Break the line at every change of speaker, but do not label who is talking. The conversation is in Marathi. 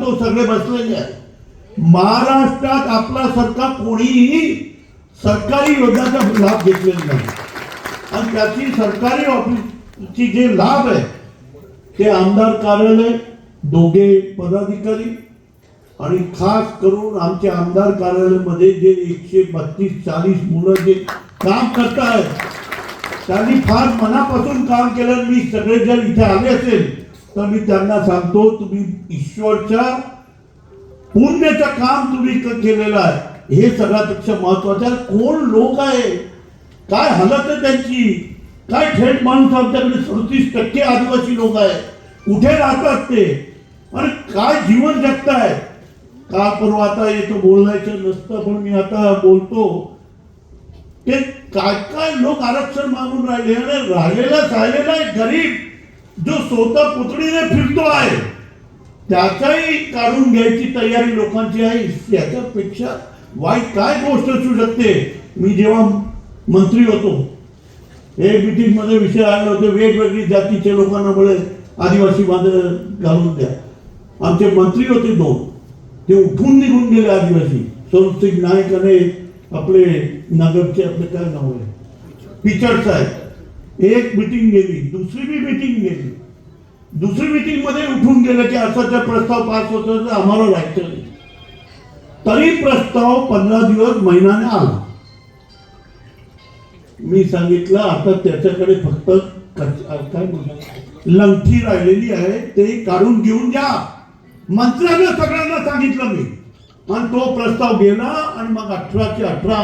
सांगतो सगळे बसलेले आहे महाराष्ट्रात आपला सरकार कोणीही सरकारी योजनाचा लाभ घेतलेला नाही. आणि त्याची सरकारी ऑफिसची जे लाभ आहे ते आमदार कार्यालय दोघे पदाधिकारी आणि खास करून आमच्या आमदार कार्यालयामध्ये जे एकशे बत्तीस चाळीस मुलं जे काम करत आहेत त्यांनी फार मनापासून काम केलं. मी सगळे जर इथे आले असेल तर मी त्यांना सांगतो तुम्ही ईश्वरच्या पुण्याचं काम तुम्ही केलेलं आहे. हे सगळ्यापेक्षा महत्वाचं आहे. कोण लोक आहे? काय हालत आहे त्यांची? काय थेट माणूस आमच्याकडे सदतीस टक्के आदिवासी लोक आहे. कुठे राहतात ते? आणि काय जीवन जगताय का परवा आता येतो बोलायचं नसतं पण मी आता बोलतो. ते काय काय लोक आरक्षण मागून राहिले? आणि राहिलेला राहिलेला आहे गरीब. जो स्वतः पुतळीने फिरतो आहे त्याचाही काढून घ्यायची तयारी लोकांची आहे. याच्यापेक्षा वाईट काय गोष्ट असू शकते? मी जेव्हा मंत्री होतो हे मिटिंगमध्ये विषय आले होते वेगवेगळी जातीच्या लोकांना मुळे आदिवासी बांधव घालून द्या. आमचे मंत्री होते दोन. ते उठून निघून गेले आदिवासी. सोनसिंग नाईक आणि आपले नगरचे आपले काय नाव आहे? पिचड साहेब. एक मीटिंग गेली दुसरी बी मीटिंग गेली. दुसरी मीटिंगमध्ये उठून गेलं की असाचा प्रस्ताव पास होतो तर आम्हाला राहायचं नाही. तरी प्रस्ताव पंधरा दिवस महिन्याने आला. मी सांगितलं आता त्याच्याकडे फक्त काय म्हणतात? लंगठी राहिलेली आहे ते काढून घेऊन द्या मंत्र्यांना सगळ्यांना सांगितलं मी. आणि तो प्रस्ताव गेला आणि मग अठराशे अठरा